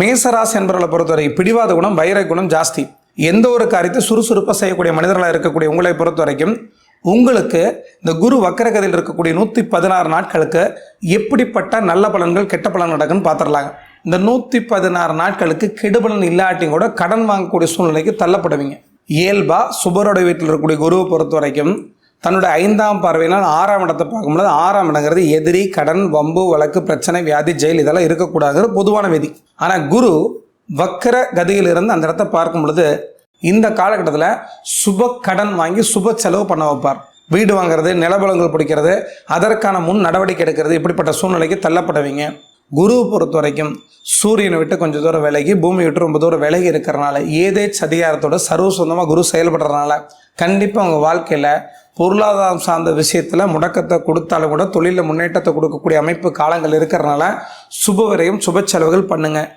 மேசராசி என்பவர்களை பொறுத்தவரை பிடிவாத குணம் வைர குணம் ஜாஸ்தி. எந்த ஒரு காரியத்தை சுறுசுறுப்பாக செய்யக்கூடிய மனிதர்களாக இருக்கக்கூடிய உங்களை பொறுத்த வரைக்கும் உங்களுக்கு இந்த குரு வக்கரகதியில் இருக்கக்கூடிய நூற்றி பதினாறு நாட்களுக்கு எப்படிப்பட்ட நல்ல பலன்கள் கெட்ட பலன் நடக்குன்னு பார்த்துடலாங்க. இந்த நூற்றி பதினாறு நாட்களுக்கு கெடுபலன் இல்லாட்டியும் கூட கடன் வாங்கக்கூடிய சூழ்நிலைக்கு தள்ளப்படுவீங்க. இயல்பாக சுபரோட வீட்டில் இருக்கக்கூடிய குருவை பொறுத்த வரைக்கும் தன்னுடைய ஐந்தாம் பார்வையினால் ஆறாம் இடத்தை பார்க்கும்போது ஆறாம் இடங்கிறது எதிரி கடன் வம்பு வழக்கு பிரச்சனை வியாதி ஜெயில் இதெல்லாம் இருக்கக்கூடாதுங்கிற பொதுவான விதி. ஆனால் குரு வக்கர கதியிலிருந்து அந்த இடத்த பார்க்கும் பொழுது இந்த காலகட்டத்தில் சுப கடன் வாங்கி சுப செலவு பண்ண வைப்பார். வீடு வாங்குறது நிலபலங்கள் பிடிக்கிறது அதற்கான முன் நடவடிக்கை எடுக்கிறது இப்படிப்பட்ட சூழ்நிலைக்கு தள்ளப்படுவீங்க. குருவை பொறுத்த வரைக்கும் சூரியனை விட்டு கொஞ்சம் தூரம் விலகி பூமி விட்டு ரொம்ப தூரம் விலகி இருக்கிறனால ஏதே சதிகாரத்தோட சர்வ சொந்தமாக குரு செயல்படுறதுனால கண்டிப்பாக உங்கள் வாழ்க்கையில் பொருளாதாரம் சார்ந்த விஷயத்தில் முடக்கத்தை கொடுத்தாலும் கூட தொழிலில் முன்னேற்றத்தை கொடுக்கக்கூடிய அமைப்பு காலங்கள் இருக்கிறனால சுப விரயம் சுப செலவுகள் பண்ணுங்கள்